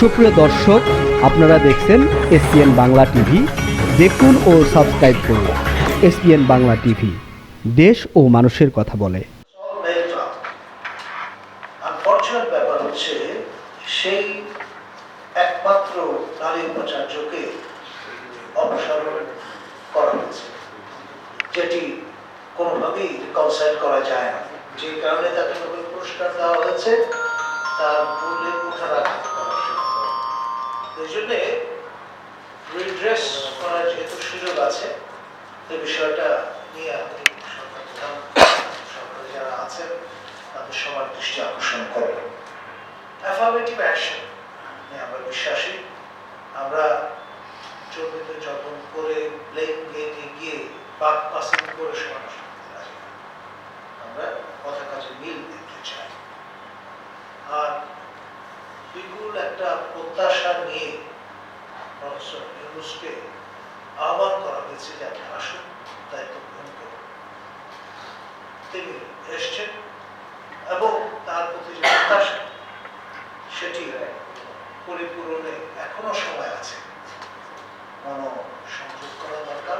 সুপ্রিয় দর্শক, আপনারা দেখছেন এসপিএন বাংলা টিভি। দেখুন ও সাবস্ক্রাইব করুন এসপিএন বাংলা টিভি। দেশ ও মানুষের কথা বলে। সেই একমাত্র নারী উপাচার্যকে অপসারণ করা হয়েছে যেটি কোনোভাবেই করা যায় না। যে কারণে তাকে নোবেল পুরস্কার দেওয়া হয়েছে, তার মূল্যে কুঠারাঘাত করা এই জন্যে রিড্রেস করার যেহেতু সুযোগ আছে এই বিষয়টা নিয়ে আপনি সরকার যারা আছেন, তাদের সবার দৃষ্টি আকর্ষণ করবেন অ্যাফার্মেটিভ অ্যাকশন আমরা বিশ্বাসী। আমরা চর্বিত যতন করে ব্লেম গেমে গিয়ে বাক পাসিং করে করতে আমরা কথা কাজে মিল দেখতে একটা প্রত্যাশা নিয়ে আহ্বান করা হয়েছে যে আপনি আসুন, দায়িত্ব গ্রহণ করুন। তিনি এসছেন এবং তার প্রতি যে প্রত্যাশা, সেটি পরিপূরণে এখনও সময় আছে মন সংযোগ করা দরকার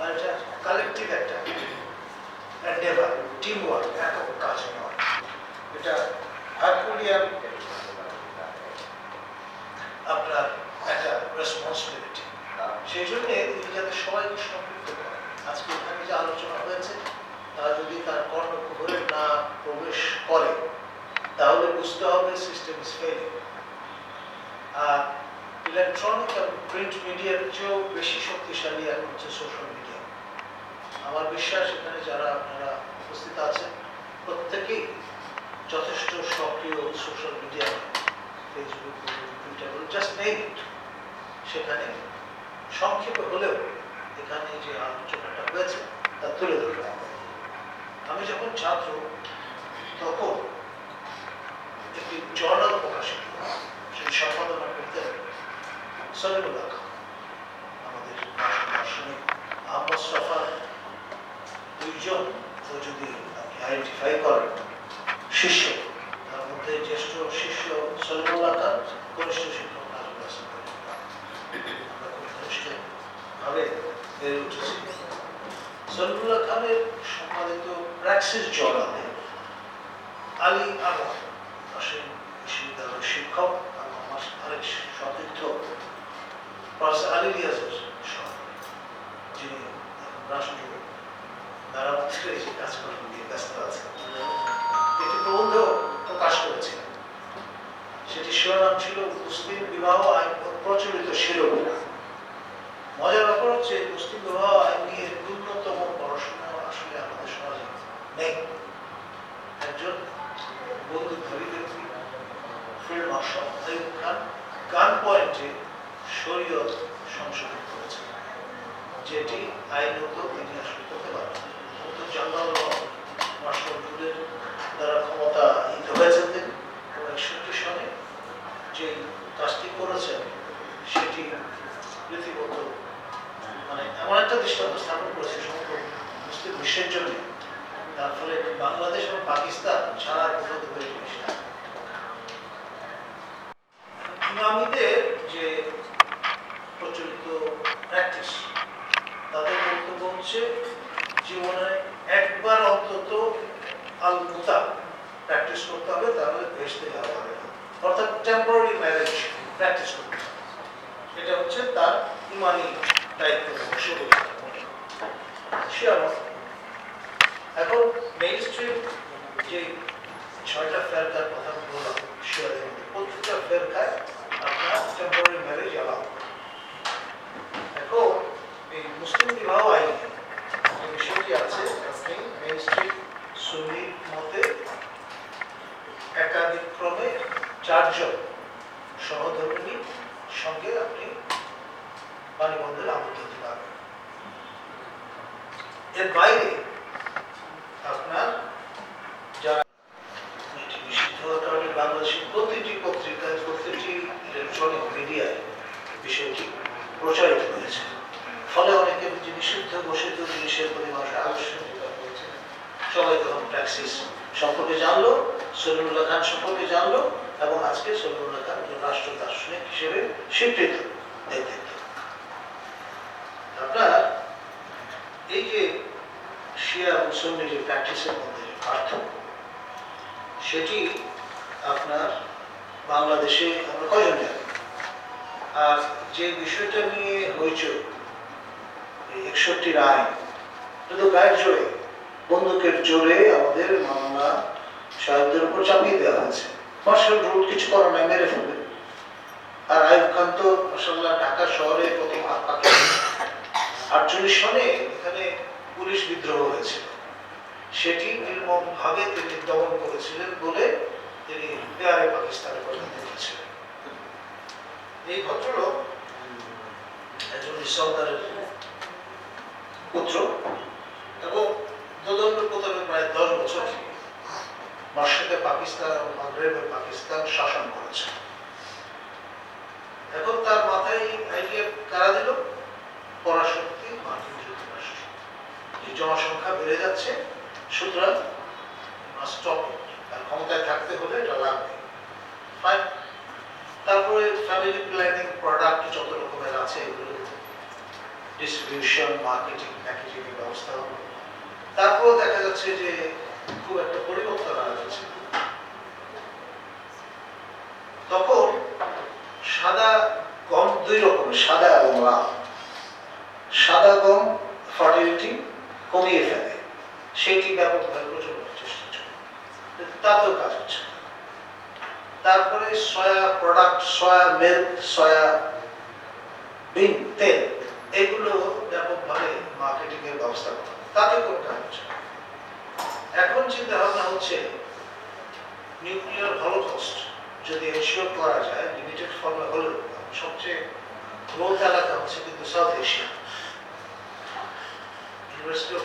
আর এটা কালেকটিভ একটা এন্ডেভার টিম ওয়ার্ক একক কাজ নয় এটা হারকুলিয়ান আপনার একটা রেসপন্সিবিলিটি সেই জন্য তিনি যাতে সবাইকে সম্পৃক্ত করেন আজকে এখানে যে আলোচনা হয়েছে তারা যদি তার কর্ণকুহরে না প্রবেশ করে তাহলে বুঝতে হবে ইজ ফেলিং আর ইলেকট্রনিক এবং প্রিন্ট মিডিয়ার চেয়েও বেশি শক্তিশালী এখন হচ্ছে সোশ্যাল মিডিয়া আমার বিশ্বাস এখানে যারা আপনারা উপস্থিত আছেন, প্রত্যেকেই যথেষ্ট সক্রিয় social media Facebook Twitter just নেই সেখানে সংক্ষেপে হলেও এখানে যে আলোচনাটা হয়েছে, তা তুলে ধরতে হবে আমি যখন ছাত্র, তখন একটি জার্নাল প্রকাশিত। সেই সম্পাদনা করতেন সলিমুল্লাহ আমাদের দার্শনিক আহমদ সফার দুইজন যদি আপনি আইডেন্টিফাই করেন। শিষ্য, তার মধ্যে জ্যেষ্ঠ শিষ্য সলিমুল্লাহ খান কনিষ্ঠ শিক্ষক ঘনিষ্ঠভাবে বেড়ে উঠেছি। সলিমুল্লাহ খানের সম্পাদিত প্র্যাক্সিস জর্নালে আলী আনোয়ার আসেন বিশ্ববিদ্যালয়ের শিক্ষক এবং আমার আরেক সতীর্থ প্রফেসর আলী রিয়াজের যিনি রাষ্ট্র মেরামতের এই কাজকর্ম নিয়ে ব্যস্ত আছেন। একটি প্রবন্ধ প্রকাশ করেছিলেন সেটি শিরোনাম ছিল মুসলিম বিবাহ আইন প্রচলিত শিরোনাম। মজার ব্যাপার হচ্ছে মুসলিম বিবাহ আইন নিয়ে ন্যূনতম পড়াশোনা আসলে আমাদের সমাজে নেই। ফিল্ড মার্শাল গান পয়েন্টে শরীয়ত সংশোধন যেটি আইনত তিনি করতে পারেন রুলের দ্বারা ক্ষমতা হয়েছেন তিনি, এবং একষট্টি সনে যে কাজটি করেছেন, সেটি রীতিমত মানে এমন একটা দৃষ্টান্ত স্থাপন করেছে সমগ্র মুসলিম বিশ্বের জন্য তার ফলে বাংলাদেশ এবং পাকিস্তান ছাড়া উন্নত হয়ে ইমামিদের যে প্রচলিত প্র্যাকটিস তাদের বক্তব্য হচ্ছে জীবনে একবার অন্তত আল মুতা প্র্যাকটিস করতে হবে, তাহলে ভেসতে যাওয়া হবে অর্থাৎ টেম্পোরারি ম্যারেজ প্র্যাকটিস করতে হবে। এটা হচ্ছে তার ইমানি দায়িত্ব অংশ সে এখন মেইন স্ট্রিম যে ছয়টা ফেরকার কথা বললাম মধ্যে প্রত্যেকটা ফেরকায় আপনার টেম্পোরারি ম্যারেজ অ্যালাউ এখন এই মুসলিম বিবাহ আইন যে বিষয়টি আছে আপনি মেইন স্ট্রিম সুন্নি মতে একাধিক চারজন সহধর্মিনী সঙ্গে আপনি বাণীবন্ধের আবদ্ধ এর বাইরে আপনার যারা এটি নিষিদ্ধ হওয়ার কারণে বাংলাদেশের প্রতিটি পত্রিকায় প্রতিটি ইলেকট্রনিক মিডিয়ায় বিষয়টি প্রচারিত হয়েছে ফলে অনেকে যে নিষিদ্ধ ঘোষিত সম্পর্কে জানলো সলিমুল্লাহ খান সম্পর্কে জানলো, এবং আজকে সলিমুল্লাহ খান একজন রাষ্ট্র দার্শনিক হিসেবে স্বীকৃত ব্যক্তিত্ব আপনার এই যে শিয়া যে প্র্যাকটিসের মধ্যে যে পার্থক্য, সেটি আপনার বাংলাদেশে আমরা কজন জানি? আর যে বিষয়টা নিয়ে হয়েছিল এই একষট্টির আইন, এটা গায়ের জোরে। বন্দুকের জোরে আমাদের মামলা সাহেবদের উপর চাপিয়ে দেওয়া হয়েছে। মার্শাল রুল কিছু করার নাই, মেরে ফেলবে। আর আইব খান তো মাসাল্লাহ ঢাকা শহরে প্রথম হাত পাকে। আটচল্লিশ সনে এখানে পুলিশ বিদ্রোহ হয়েছিল সেটি নির্মমভাবে তিনি দমন করেছিলেন বলে তিনি পেয়ারে পাকিস্তানে পরিণত হয়েছিলেন। এই ভদ্রলোক একজন সর্দারের পুত্র এবং সুতরাং স্টপ আর ক্ষমতায় থাকতে হলে এটা লাগবে ফাইন তারপরে ফ্যামিলি প্ল্যানিং প্রোডাক্ট যত রকমের আছে, এগুলো ডিস্ট্রিবিউশন মার্কেটিং প্যাকেজিং ব্যবস্থা হলো তারপর দেখা যাচ্ছে যে খুব একটা পরিবর্তন আনা যাচ্ছে। তখন সাদা গম দুই রকমের, সাদা এবং লাল। সাদা গম ফার্টিলিটি কমিয়ে ফেলে। সেটি ব্যাপকভাবে প্রচলনের চেষ্টা চলে। তাতেও কাজ হচ্ছে। তারপরে soya product soya milk soya bean তেল, এগুলো ব্যাপকভাবে মার্কেটিং এর ব্যবস্থা করা কোনো কাজ হচ্ছে। এখন চিন্তা ভাবনা হচ্ছে, নিউক্লিয়ার হলোকস্ট যদি এনশিওর করা যায় লিমিটেড ফর্মে হলেও সবচেয়ে গ্রোথ এলাকা হচ্ছে কিন্তু সাউথ এশিয়া ইউনিভার্সিটি অফ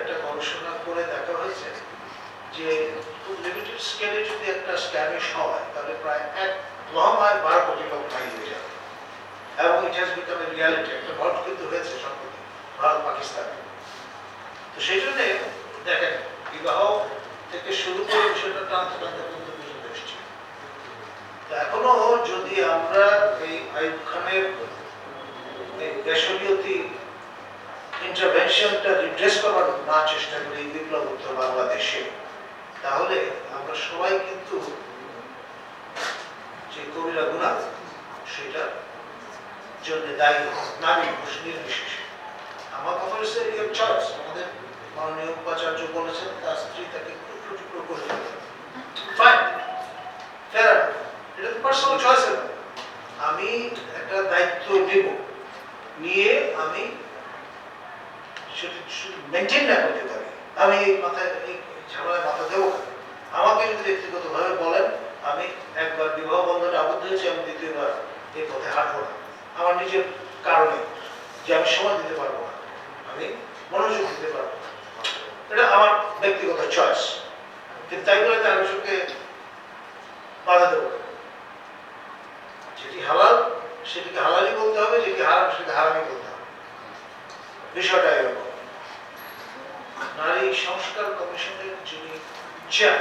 একটা গবেষণা করে দেখা হয়েছে যে খুব লিমিটেড স্কেলে যদি একটা স্ক্যামিশ হয়, তাহলে প্রায় এক মহামায় বারো কোটি লোক হয়ে যাবে এবং it has become a reality একটা ভোট কিন্তু হয়েছে সম্প্রতি ভারত পাকিস্তানে সেই জন্যে দেখেন, বিবাহ থেকে শুরু করে বিষয়টা টানতে টানতে কিন্তু পর্যন্ত এসছে। এখনও যদি আমরা এই আইব খানের দেশলীয়তি ইন্টারভেনশনটা রিড্রেস করার না চেষ্টা করি বিপ্লব উত্তর বাংলাদেশে, তাহলে আমরা সবাই কিন্তু যে কবিরা গুণা সেটা জন্য দায়ী নারী, পুরুষ নির্বিশেষে। আমার কথা হচ্ছে আমাদের মাননীয় উপাচার্য বলেছেন তার স্ত্রী তাকে টুকরো টুকরো করে ফাইন ফেরার এটা তো পার্সোনাল চয়েসের আমি একটা দায়িত্ব নেব। নিয়ে আমি মেনটেন না করতে পারি। আমি এই মাথায় এই ঝামেলায় মাথা দেবো আমাকে যদি ব্যক্তিগতভাবে বলেন আমি একবার বিবাহ বন্ধনে আবদ্ধ হয়েছি আমি দ্বিতীয়বার এই পথে হাঁটবো না। আমার নিজের কারণে যে আমি সময় দিতে পারব না। আমি মনোযোগ দিতে পারব এটা আমার ব্যক্তিগত চয়েস কিন্তু তাই বলে তার সঙ্গে বাধা দেবো যেটি হালাল, সেটিকে হালালই বলতে হবে, যেটি হারাম, সেটিকে হারামই বলতে হবে। বিষয়টা এরকম। নারী সংস্কার কমিশনের যিনি চেয়ার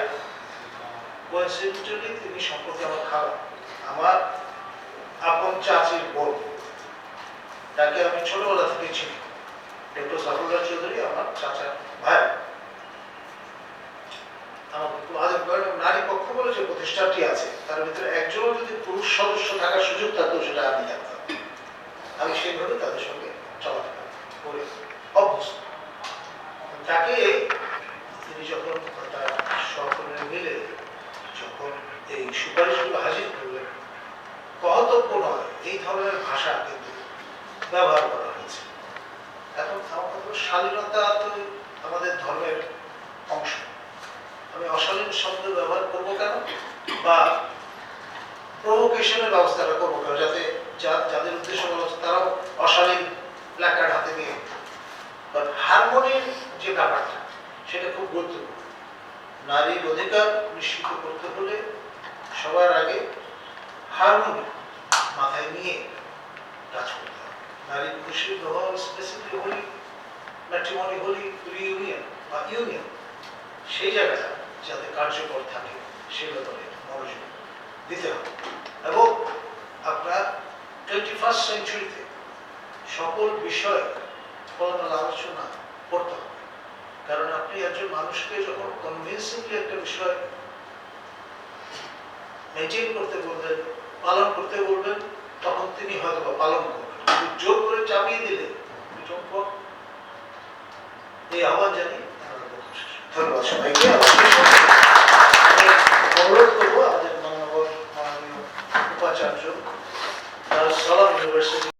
তিনি সম্পর্কে আমার খারাপ আমার আপন চাচির বোন। তাকে আমি ছোটবেলা থেকে চিনি। ডক্টর সাফুল্লাহ চৌধুরী আমার চাচার ভাই আমাকে খুব আদর করেন এবং নারী পক্ষ বলে যে প্রতিষ্ঠানটি আছে, তার ভিতরে একজনও যদি পুরুষ সদস্য থাকার সুযোগ থাকতো, সেটা আমি জানতাম। আমি সেইভাবে তাদের সঙ্গে চলাফেরা করে, অভ্যস্ত। তাকে তিনি যখন তার মিলে যখন এই সুপারিশগুলো হাজির করলেন কহতব্য নয়, এই ধরনের কিন্তু ব্যবহার করা হয়েছে। এখন আমার তো আমাদের ধর্মের অংশ। আমি অশালীন শব্দ ব্যবহার করব কেন? বা প্রভোকেশনের ব্যবস্থাটা করব কেন? যাতে যাদের উদ্দেশ্য বলা হচ্ছে তারাও অশালীন প্ল্যাকার্ড হাতে নিয়ে বাট হারমোনির যে ব্যাপারটা, সেটা খুব গুরুত্বপূর্ণ। নারীর অধিকার নিশ্চিত করতে হলে সবার আগে হারমোনি মাথায় নিয়ে কাজ করতে হবে। নারী পুরুষের ব্যবহার specific holy matrimony holy reunion বা ইউনিয়ন সেই জায়গাটা যাতে কার্যকর থাকে সে ব্যাপারে মনোযোগ দিতে হবে এবং আপনার টোয়েন্টি ফার্স্ট সেঞ্চুরিতে সকল বিষয়ে খোলামেলা আলোচনা করতে হবে কারণ আপনি একজন মানুষকে যখন কনভিনসিংলি একটা বিষয় মেনটেন করতে বলবেন, পালন করতে বলবেন, তখন তিনি হয়তো পালন করবেন জোর করে চাপিয়ে দিলে work। এই আহ্বান জানিয়ে ধন্যবাদ সবাইকে। অনুরোধ করব আমাদের মাননীয় মাননীয় উপাচার্য সালাম ইউনিভার্সিটি